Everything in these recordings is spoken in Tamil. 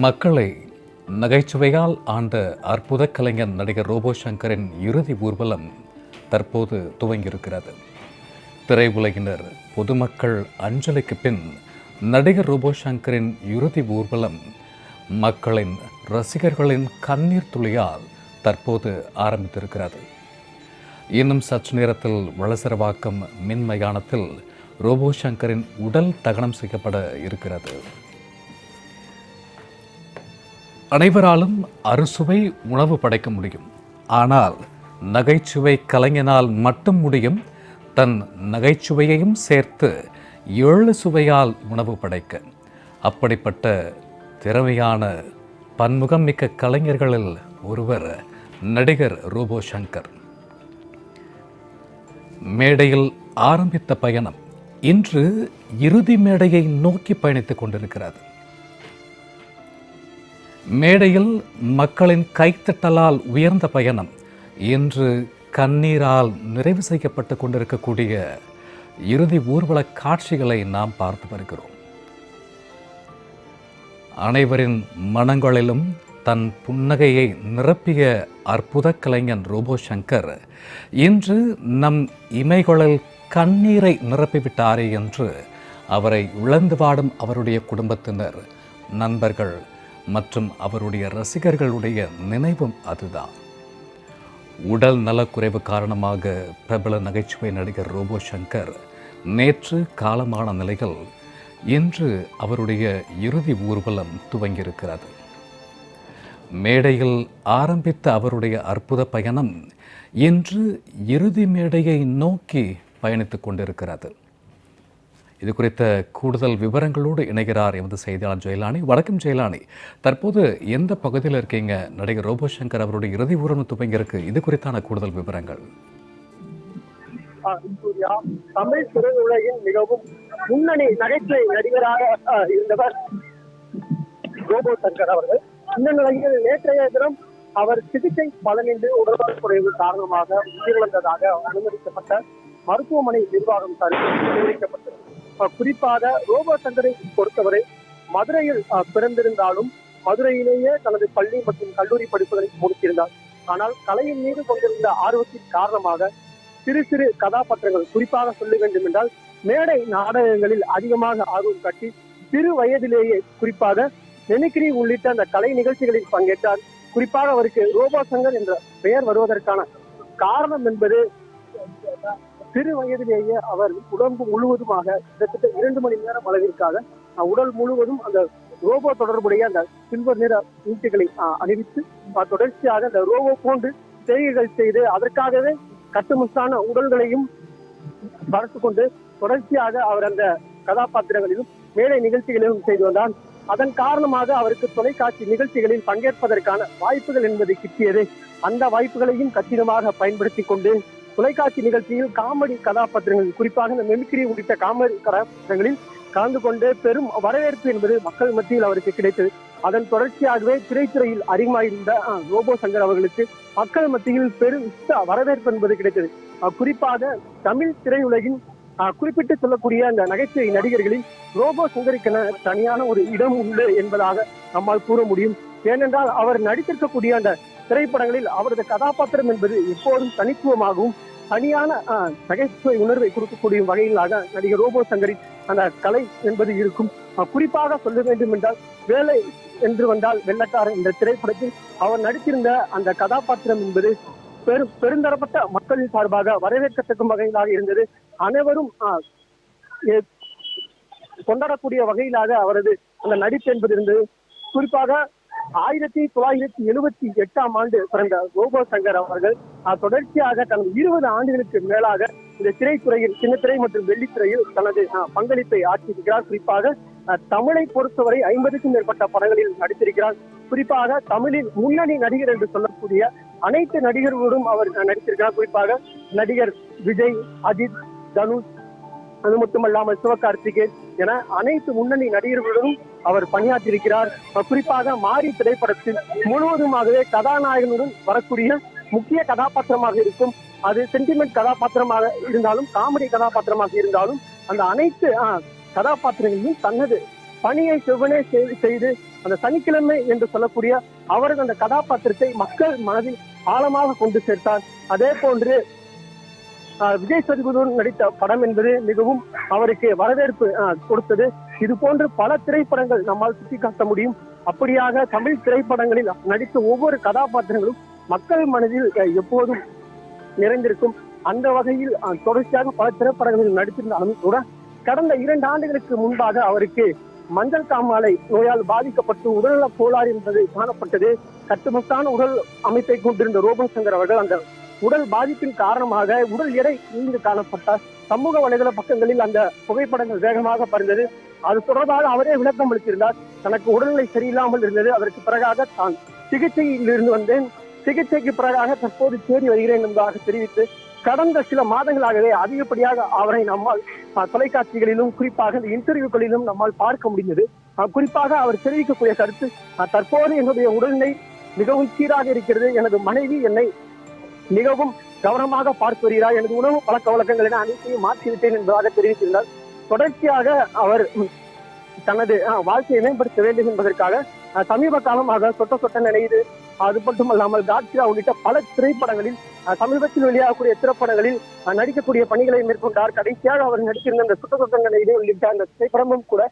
மக்களை நகைச்சுவையால் ஆண்ட அற்புத கலைஞர் நடிகர் ரோபோ சங்கரின் இறுதி ஊர்வலம் தற்போது துவங்கியிருக்கிறது. திரையுலகினர் பொதுமக்கள் அஞ்சலிக்கு பின் நடிகர் ரோபோ சங்கரின் இறுதி ஊர்வலம் மக்களின் ரசிகர்களின் கண்ணீர் துளியால் தற்போது ஆரம்பித்திருக்கிறது. இன்னும் சற்று நேரத்தில் வளசரவாக்கம் மின்மயானத்தில் ரோபோ சங்கரின் உடல் தகனம் செய்யப்பட இருக்கிறது. அனைவராலும் அறுசுவை உணவு படைக்க முடியும். ஆனால் நகைச்சுவை கலைஞனால் மட்டும் முடியும். தன் நகைச்சுவையையும் சேர்த்து ஏழு சுவையால் உணவு படைக்க. அப்படிப்பட்ட திறமையான பன்முகம் மிக்க கலைஞர்களில் ஒருவர் நடிகர் ரூபோ சங்கர் மேடையில் ஆரம்பித்த பயணம் இன்று இறுதி மேடையை நோக்கி பயணித்துக் கொண்டிருக்கிறது. மேடையில் மக்களின் கைத்தட்டலால் உயர்ந்த பயணம். இன்று கண்ணீரால் நிறைவு செய்யப்பட்டு கொண்டிருக்கக்கூடிய இறுதி ஊர்வல காட்சிகளை நாம் பார்த்து வருகிறோம். அனைவரின் மனங்களிலும் தன் புன்னகையை நிரப்பிய அற்புத கலைஞன் ரோபோ சங்கர் இன்று நம் இமைகளில் கண்ணீரை நிரப்பிவிட்டாரே என்று அவரை இழந்து வாடும் அவருடைய குடும்பத்தினர் நண்பர்கள் மற்றும் அவருடைய ரசிகர்களுடைய நினைவும் அதுதான். உடல் நலக்குறைவு காரணமாக பிரபல நகைச்சுவை நடிகர் ரோபோ சங்கர் நேற்று காலமான நிலையில் இன்று அவருடைய இறுதி ஊர்வலம் துவங்கியிருக்கிறது. மேடையில் ஆரம்பித்த அவருடைய அற்புத பயணம் இன்று இறுதி மேடையை நோக்கி பயணித்துக் கொண்டிருக்கிறது. இது குறித்த கூடுதல் விவரங்களோடு இணைகிறார் எமது செய்தியாளர் ஜெயலானி. வணக்கம் ஜெயலானி. தற்போது எந்த பகுதியில் இருக்கீங்க? நடிகர் ரோபோ சங்கர் அவருடைய இறுதி ஊரணம் துவங்கியிருக்கு. இது குறித்தான கூடுதல் விவரங்கள். தமிழ் திரையுலகின் மிகவும் முன்னணி நகைச்சுவை நடிகராக இருந்தவர் ரோபோ சங்கர் அவர்கள். இந்த நிலையில் நேற்றைய தினம் அவர் சிகிச்சை பலனின்றி உடல்நலக் குறைவு காரணமாக உயிரிழந்ததாக அனுமதிக்கப்பட்ட மருத்துவமனை நிர்வாகம் சார்பில் தெரிவிக்கப்பட்டது. குறிப்பாக ரோபோ சங்கரை பொறுத்தவரை மதுரையில் பிறந்திருந்தாலும் மதுரையிலேயே தனது பள்ளி மற்றும் கல்லூரி படிப்புகளை முடித்திருந்தார். ஆனால் கலையின் மீது கொண்டிருந்த ஆர்வத்தின் காரணமாக சிறு சிறு கதாபாத்திரங்கள் குறிப்பாக சொல்ல வேண்டும் என்றால் மேடை நாடகங்களில் அதிகமாக ஆர்வம் காட்டி சிறு வயதிலேயே குறிப்பாக நெனிக்கிரி உள்ளிட்ட அந்த கலை நிகழ்ச்சிகளில் பங்கேற்றார். குறிப்பாக அவருக்கு ரோபோ சங்கர் என்ற பெயர் வருவதற்கான காரணம் என்பது சிறு வயதிலேயே அவர் உடம்பு முழுவதுமாக கிட்டத்தட்ட இரண்டு மணி நேரம் அளவிற்காக உடல் முழுவதும் அந்த ரோபோ தொடர்புடைய அந்த சில்வர் நிற ஊட்டிகளை அணிவித்து அஹ், தொடர்ச்சியாக அந்த ரோபோ போன்று செய்கைகள் செய்து அதற்காகவே கட்டுமுட்டான உடல்களையும் வளர்த்து கொண்டு தொடர்ச்சியாக அவர் அந்த கதாபாத்திரங்களிலும் மேடை நிகழ்ச்சிகளிலும் செய்து வந்தார் அதன் காரணமாக அவருக்கு தொலைக்காட்சி நிகழ்ச்சிகளில் பங்கேற்பதற்கான வாய்ப்புகள் என்பது கிட்டியது. அந்த வாய்ப்புகளையும் கச்சிதமாக பயன்படுத்தி கொண்டு தொலைக்காட்சி நிகழ்ச்சியில் காமெடி கதாபாத்திரங்கள் குறிப்பாக இந்த மெமிக்ரி உள்ளிட்ட காமெடி கதாபாத்திரங்களில் கலந்து கொண்டு பெரும் வரவேற்பு என்பது மக்கள் மத்தியில் அவருக்கு கிடைத்தது. அதன் தொடர்ச்சியாகவே திரைத்துறையில் அறிமுகமாயிருந்த ரோபோ சங்கர் அவர்களுக்கு மக்கள் மத்தியில் பெரும் வரவேற்பு என்பது கிடைத்தது. குறிப்பாக தமிழ் திரையுலகின் குறிப்பிட்டு சொல்லக்கூடிய அந்த நகைச்சுவை நடிகர்களில் ரோபோ சங்கருக்கென தனியான ஒரு இடம் உண்டு என்பதாக நம்மால் கூற முடியும். ஏனென்றால் அவர் நடித்திருக்கக்கூடிய அந்த திரைப்படங்களில் அவரது கதாபாத்திரம் என்பது எப்போதும் தனித்துவமாகவும் தனியான நகைச்சுவை உணர்வை கொடுக்கக்கூடிய வகையிலாக நடிகர் ரோபோ சங்கரின் அந்த கலை என்பது இருக்கும். குறிப்பாக சொல்ல வேண்டும் என்றால் வேலை என்று வந்தால் வெள்ளக்காரன் என்ற திரைப்படத்தில் அவர் நடித்திருந்த அந்த கதாபாத்திரம் என்பது பெரும் பெருந்தரப்பட்ட மக்களின் சார்பாக வரவேற்கத்தக்கும் வகையிலாக இருந்தது. அனைவரும் ஆஹ், கொண்டாடக்கூடிய வகையிலாக அவரது அந்த நடிப்பு என்பது இருந்தது. குறிப்பாக ஆயிரத்தி தொள்ளாயிரத்தி எழுபத்தி எட்டாம் ஆண்டு பிறந்த ரோபோ சங்கர் அவர்கள் தொடர்ச்சியாக தனது இருபது ஆண்டுகளுக்கு மேலாக இந்த திரைத்துறையில் சின்னத்திரை மற்றும் வெள்ளித்திரையில் தனது பங்களிப்பை ஆற்றியிருக்கிறார் குறிப்பாக தமிழை பொறுத்தவரை ஐம்பதுக்கும் மேற்பட்ட படங்களில் நடித்திருக்கிறார். குறிப்பாக தமிழில் முன்னணி நடிகர் என்று சொல்லக்கூடிய அனைத்து நடிகர்களோடும் அவர் நடித்திருக்கிறார். குறிப்பாக நடிகர் விஜய் அஜித் தனுஷ் அது மட்டுமல்லாமல் சிவகார்த்திகேயன் என அனைத்து முன்னணி நடிகர்களுடனும் அவர் பணியாற்றியிருக்கிறார். குறிப்பாக மாரி திரைப்படத்தில் முழுவதுமாகவே கதாநாயகனுடன் வரக்கூடிய முக்கிய கதாபாத்திரமாக இருக்கும். அது சென்டிமெண்ட் கதாபாத்திரமாக இருந்தாலும் காமெடி கதாபாத்திரமாக இருந்தாலும் அந்த அனைத்து கதாபாத்திரங்களையும் கதாபாத்திரங்களிலும் தனது பணியை செவ்வனே செய்து செய்து அந்த சனிக்கிழமை என்று சொல்லக்கூடிய அவரது அந்த கதாபாத்திரத்தை மக்கள் மனதில் ஆழமாக கொண்டு சேர்த்தார். அதே போன்று விஜய் சேதுபதியுடன் நடித்த படம் என்பது மிகவும் அவருக்கு வரவேற்பு கொடுத்தது. இது போன்று பல திரைப்படங்கள் நம்மால் சுட்டிக்காட்ட முடியும். அப்படியாக தமிழ் திரைப்படங்களில் நடித்த ஒவ்வொரு கதாபாத்திரங்களும் மக்கள் மனதில் எப்போதும் நிறைந்திருக்கும். அந்த வகையில் தொடர்ச்சியாக பல திரைப்படங்களில் நடித்திருந்தாலும் கூட கடந்த இரண்டு ஆண்டுகளுக்கு முன்பாக அவருக்கு மஞ்சள் காமாலை நோயால் பாதிக்கப்பட்டு உடல்நல கோளாறு என்பது காணப்பட்டது. கட்டுமஸ்தான உடல் அமைப்பை கொண்டிருந்த ரோபன் சங்கர் அவர்கள் அந்த உடல் பாதிப்பின் காரணமாக உடல் எடை நீண்டு காணப்பட்டார். சமூக வலைதள பக்கங்களில் அந்த புகைப்படங்கள் வேகமாக பறந்தது. அது தொடர்பாக அவரே விளக்கம் அளித்திருந்தார். தனக்கு உடல்நிலை சரியில்லாமல் இருந்தது. அதற்கு பிறகாக தான் சிகிச்சையில் இருந்து வந்தேன். சிகிச்சைக்கு பிறகாக தற்போது தேடி வருகிறேன் என்பதாக தெரிவித்து கடந்த சில மாதங்களாகவே அதிகப்படியாக அவரை நம்மால் தொலைக்காட்சிகளிலும் குறிப்பாக இந்த இன்டர்வியூக்களிலும் நம்மால் பார்க்க முடிந்தது. குறிப்பாக அவர் தெரிவிக்கக்கூடிய கருத்து தற்போது என்னுடைய உடல்நிலை மிகவும் சீராக இருக்கிறது. எனது மனைவி என்னை மிகவும் கவனமாக பார்த்து வருகிறார். எனது உணவு பழக்க வழக்கங்களை அனைத்தையும் மாற்றிவிட்டேன் என்பதாக தெரிவித்திருந்தார். தொடர்ச்சியாக அவர் தனது வாழ்க்கையை மேம்படுத்த வேண்டும் என்பதற்காக சமீப காலமாக சொட்ட சொட்ட நினைது அது மட்டுமல்லாமல் காட்சியா உள்ளிட்ட பல திரைப்படங்களில் சமீபத்தில் வெளியாகக்கூடிய திரைப்படங்களில் நடிக்கக்கூடிய பணிகளை மேற்கொண்டார். கடைசியாக அவர் நடித்திருந்த அந்த சுட்ட சொட்ட நினைவு உள்ளிட்ட அந்த திரைப்படமும் கூட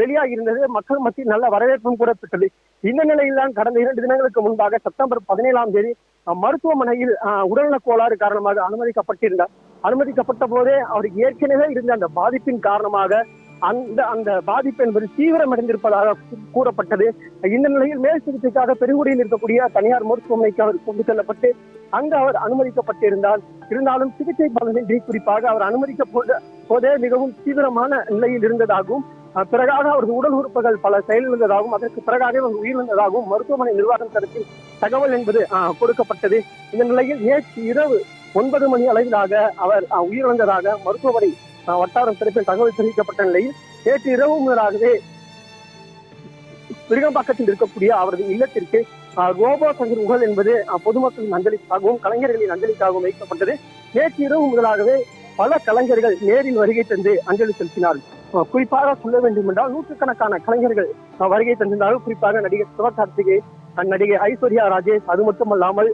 வெளியாகி இருந்தது மக்கள் மத்தியில் நல்ல வரவேற்பும் கூட பெற்றது. இந்த நிலையில்தான் கடந்த இரண்டு தினங்களுக்கு முன்பாக செப்டம்பர் பதினேழாம் தேதி மருத்துவமனையில் உடல்நல கோளாறு காரணமாக அனுமதிக்கப்பட்டிருந்தார். அனுமதிக்கப்பட்ட போதே அவருக்கு ஏற்கனவே இருந்த அந்த பாதிப்பின் காரணமாக அந்த அந்த பாதிப்பு என்பது தீவிரமடைந்திருப்பதாக கூறப்பட்டது. இந்த நிலையில் மேல் சிகிச்சைக்காக பெருங்குடியில் இருக்கக்கூடிய தனியார் மருத்துவமனைக்கு அவர் கொண்டு செல்லப்பட்டு அங்கு அவர் அனுமதிக்கப்பட்டிருந்தார். இருந்தாலும் சிகிச்சை பலனின்றி குறிப்பாக அவர் அனுமதிக்க போதே மிகவும் தீவிரமான நிலையில் இருந்ததாகவும் பிறகாக அவரது உடல் உறுப்புகள் பல செயலிழந்ததாகவும் அதற்கு பிறகாக அவர் உயிரிழந்ததாகவும் மருத்துவமனை நிர்வாகம் தரப்பில் தகவல் என்பது கொடுக்கப்பட்டது. இந்த நிலையில் நேற்று இரவு ஒன்பது மணி அளவிலாக அவர் உயிரிழந்ததாக மருத்துவமனை வட்டாரம் தரப்பில் தகவல் தெரிவிக்கப்பட்ட நிலையில் நேற்று இரவு முதலாகவே விருகம்பாக்கத்தில் இருக்கக்கூடிய அவரது இல்லத்திற்கு அஹ், ரோபோ சங்கர் உகல் என்பது அஹ், பொதுமக்களின் அஞ்சலிக்காகவும் கலைஞர்களின் அஞ்சலிக்காகவும் வைக்கப்பட்டது. நேற்று இரவு முதலாகவே பல கலைஞர்கள் நேரில் வருகை தந்து அஞ்சலி செலுத்தினார்கள். குறிப்பாக சொல்ல வேண்டும் என்றால் நூற்றுக்கணக்கான கலைஞர்கள் வருகை தந்திருந்தார்கள். குறிப்பாக நடிகர் சிவகார்த்திகே நடிகை ஐஸ்வர்யா ராஜேஷ் அது மட்டுமல்லாமல்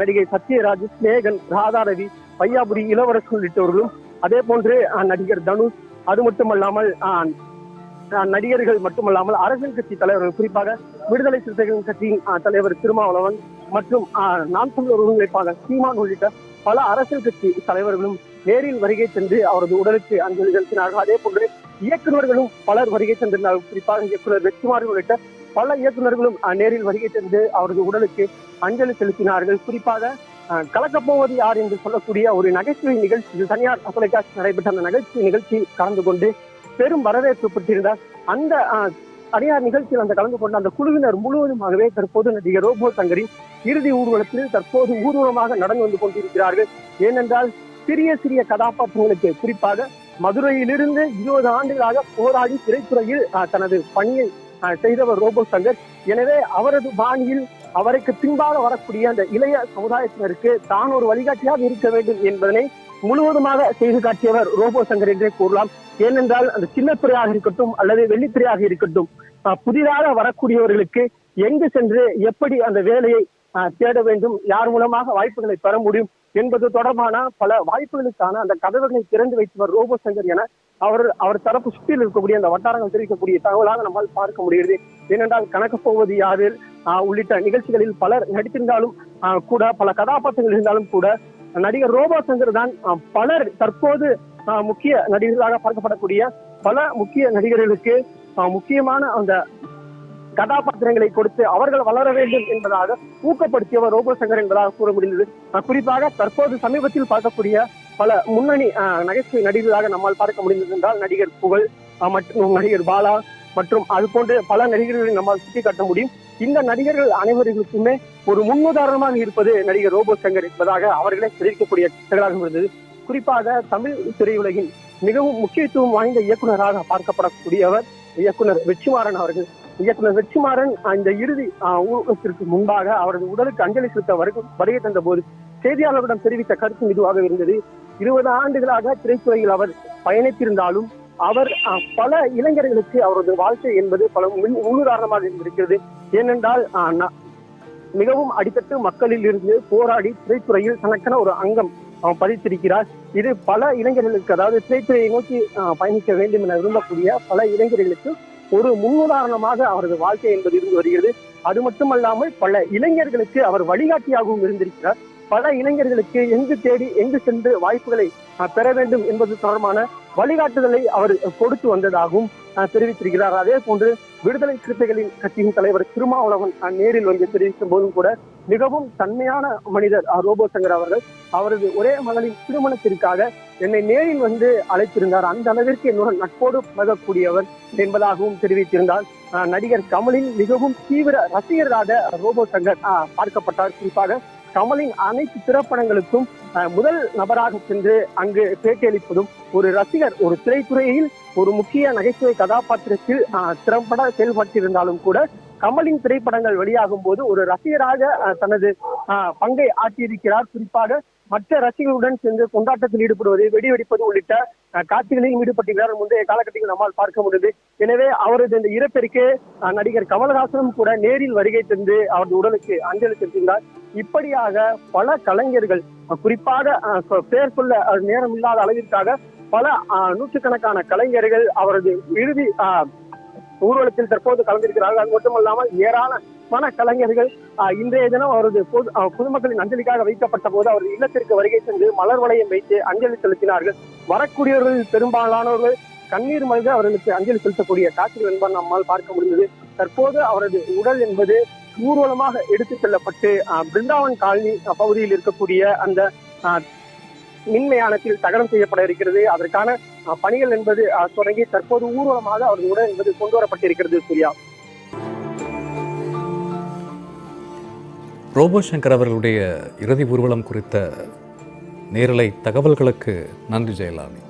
நடிகை சத்யராஜ் ஸ்நேகன் ராதாரவி பையாபுரி இளவரசு உள்ளிட்டவர்களும் அதே போன்று நடிகர் தனுஷ் அது மட்டுமல்லாமல் நடிகர்கள் மட்டுமல்லாமல் அரசியல் கட்சி தலைவர்கள் குறிப்பாக விடுதலை சிறுத்தைகள் கட்சியின் தலைவர் திருமாவளவன் மற்றும் நான் நாம் தமிழர் ஒருங்கிணைப்பாளர் சீமான் உள்ளிட்ட பல அரசியல் கட்சி தலைவர்களும் நேரில் வருகை சென்று அவரது உடலுக்கு அஞ்சலி செலுத்தினார்கள். அதே போன்று இயக்குநர்களும் பலர் வருகை தந்திருந்தார்கள். குறிப்பாக இயக்குநர் வெற்றிமாறன் உள்ளிட்ட பல இயக்குநர்களும் நேரில் வருகை தந்து அவரது உடலுக்கு அஞ்சலி செலுத்தினார்கள். குறிப்பாக கலக்கப்போவது யார் என்று சொல்லக்கூடிய ஒரு நகைச்சுவை நிகழ்ச்சி தனியார் தொலைக்காட்சி நடைபெற்ற அந்த நகைச்சுவை நிகழ்ச்சி கலந்து கொண்டு பெரும் வரவேற்பு பெற்றிருந்தார். அந்த அஹ், தனியார் நிகழ்ச்சியில் அந்த கலந்து கொண்ட அந்த குழுவினர் முழுவதுமாகவே தற்போது நடிகர் ரோபோ சங்கரின் இறுதி ஊர்வலத்தில் தற்போது ஊர்வலமாக நடந்து வந்து கொண்டிருக்கிறார்கள். ஏனென்றால் சிறிய சிறிய கதாபாத்திரங்களுக்கு குறிப்பாக மதுரையிலிருந்து இருபது ஆண்டுகளாக போராடி திரைத்துறையில் தனது பணியை செய்தவர் ரோபோ சங்கர். எனவே அவரது பாணியில் அவருக்கு பின்பாக வரக்கூடிய அந்த இளைய சமுதாயத்தினருக்கு தான் ஒரு வழிகாட்டியாக இருக்க வேண்டும் என்பதனை முழுவதுமாக செய்து காட்டியவர் ரோபோ சங்கர் என்றே கூறலாம். ஏனென்றால் அந்த சின்னத்துறையாக இருக்கட்டும் அல்லது வெள்ளித்துறையாக இருக்கட்டும் புதிதாக வரக்கூடியவர்களுக்கு எங்கு சென்று எப்படி அந்த வேலையை தேட வேண்டும் யார் மூலமாக வாய்ப்புகளை பெற முடியும் என்பது தொடர்பான பல வாய்ப்புகளுக்கான அந்த கதவுகளை திறந்து வைத்தவர் ரோபோ சங்கர் என அவர் அவர் தரப்பு சுற்றியில் இருக்கக்கூடிய அந்த வட்டாரங்கள் தெரிவிக்கக்கூடிய தகவலாக நம்மால் பார்க்க முடிகிறது. ஏனென்றால் கணக்கு போவது யாரு உள்ளிட்ட நிகழ்ச்சிகளில் பலர் நடித்திருந்தாலும் ஆஹ், கூட பல கதாபாத்திரங்கள் இருந்தாலும் கூட நடிகர் ரோபோ சங்கர் தான் பலர் தற்போது ஆஹ், முக்கிய நடிகர்களாக பார்க்கப்படக்கூடிய பல முக்கிய நடிகர்களுக்கு ஆஹ், முக்கியமான அந்த கதாபாத்திரங்களை கொடுத்து அவர்கள் வளர வேண்டும் என்பதாக ஊக்கப்படுத்தியவர் ரோபோ சங்கர் என்பதாக கூற முடிந்தது. குறிப்பாக தற்போது சமீபத்தில் பார்க்கக்கூடிய பல முன்னணி நகைச்சுவை நடிகர்களாக நம்மால் பார்க்க முடிந்தது என்றால் நடிகர் புகழ் மற்றும் நடிகர் பாலா மற்றும் அது போன்ற பல நடிகர்களை நம்மால் சுட்டிக்காட்ட முடியும். இந்த நடிகர்கள் அனைவர்களுக்குமே ஒரு முன்னுதாரணமாக இருப்பது நடிகர் ரோபோ சங்கர் என்பதாக அவர்களே தெரிவிக்கக்கூடிய செயலாக இருந்தது. குறிப்பாக தமிழ் திரையுலகின் மிகவும் முக்கியத்துவம் வாய்ந்த இயக்குநராக பார்க்கப்படக்கூடியவர் இயக்குனர் வெற்றிமாறன் அவர்கள். இயக்குனர் வெற்றிமாறன் அந்த இறுதி ஊக்கத்திற்கு முன்பாக அவரது உடலுக்கு அஞ்சலி செலுத்த வருகை வருகை தந்த போது செய்தியாளர்களிடம் தெரிவித்த கருத்து இதுவாக இருந்தது. இருபது ஆண்டுகளாக திரைத்துறையில் அவர் பயணித்திருந்தாலும் அவர் பல இளைஞர்களுக்கு அவரது வாழ்க்கை என்பது பல முன்- முன்னுதாரணமாக இருந்திருக்கிறது ஏனென்றால் மிகவும் அடித்தட்டு மக்களில் இருந்து போராடி திரைத்துறையில் தனக்கென ஒரு அங்கம் பதித்திருக்கிறார். இது பல இளைஞர்களுக்கு அதாவது திரைத்துறையை நோக்கி பயணிக்க வேண்டும் என விரும்பக்கூடிய பல இளைஞர்களுக்கு ஒரு முன்னுதாரணமாக அவரது வாழ்க்கை என்பது இருந்து வருகிறது. அது மட்டுமல்லாமல் பல இளைஞர்களுக்கு அவர் வழிகாட்டியாகவும் இருந்திருக்கிறார். பல இளைஞர்களுக்கு எங்கு தேடி எங்கு சென்று வாய்ப்புகளை பெற வேண்டும் என்பது தொடர்பான வழிகாட்டுதலை அவர் கொடுத்து வந்ததாகவும் தெரிவித்திருக்கிறார். அதே போன்று விடுதலை சிறுத்தைகளின் கட்சியின் தலைவர் திருமாவளவன் நேரில் வந்து தெரிவிக்கும் போதும் கூட மிகவும் தன்மையான மனிதர் ரோபோ சங்கர் அவர்கள். அவரது ஒரே மகளின் திருமணத்திற்காக என்னை நேரில் வந்து அழைத்திருந்தார். அந்த அளவிற்கு என்னுடன் நட்போடு பழகக்கூடியவர் என்பதாகவும் தெரிவித்திருந்தார். நடிகர் கமலின் மிகவும் தீவிர ரசிகராக ரோபோ சங்கர் பார்க்கப்பட்டார். குறிப்பாக கமலின் அனைத்து திரைப்படங்களுக்கும் முதல் நபராக சென்று அங்கு பேட்டியளிப்பதும் ஒரு ரசிகர் ஒரு திரைத்துறையில் ஒரு முக்கிய நகைச்சுவை கதாபாத்திரத்தில் திறம்பட செயல்பட்டிருந்தாலும் கூட கமலின் திரைப்படங்கள் வெளியாகும் போது ஒரு ரசிகராக தனது பங்கை ஆற்றியிருக்கிறார். குறிப்பாக மற்ற ரசிகர்களுடன் சென்று கொண்டாட்டத்தில் ஈடுபடுவது வெடி வெடிப்பது உள்ளிட்ட காட்சிகளையும் காட்சிகளிலும் ஈடுபட்டிருக்கிறார் முந்தைய காலகட்டத்தில் நம்மால் பார்க்க முடியுது எனவே அவரது இந்த இறப்பிற்கு நடிகர் கமலஹாசனும் கூட நேரில் வருகை தந்து அவரது உடலுக்கு அஞ்சலி செலுத்தினார் இப்படியாக பல கலைஞர்கள் குறிப்பாக பெயர் சொல்ல நேரம் இல்லாத அளவிற்காக பல அஹ், நூற்றுக்கணக்கான கலைஞர்கள் அவரது இறுதி ஊர்வலத்தில் தற்போது கலந்திருக்கிறார்கள். அது மட்டுமல்லாமல் ஏராளமான கலைஞர்கள் இன்றைய தினம் அவரது பொது பொதுமக்களின் அஞ்சலிக்காக வைக்கப்பட்ட போது அவரது இல்லத்திற்கு வருகை சென்று மலர் வளையம் வைத்து அஞ்சலி செலுத்தினார்கள். வரக்கூடியவர்கள் பெரும்பாலானவர்கள் கண்ணீர் மல்க அவர்களுக்கு அஞ்சலி செலுத்தக்கூடிய காட்சிகள் என்பது நம்மால் பார்க்க முடிந்தது. தற்போது அவரது உடல் என்பது ஊர்வலமாக எடுத்துச் செல்லப்பட்டு அஹ், பிருந்தாவன் காலனி பகுதியில் இருக்கக்கூடிய அந்த மின்மயானத்தில் தகனம் செய்யப்பட இருக்கிறது. அதற்கான பணிகள் என்பது தொடங்கி தற்போது ஊர்வலமாக அவரது உடல் என்பது கொண்டு வரப்பட்டிருக்கிறது சூர்யா. ரோபோ சங்கர் அவர்களுடைய இறுதி ஊர்வலம் குறித்த நேரலை தகவல்களுக்கு நன்றி ஜெயலானி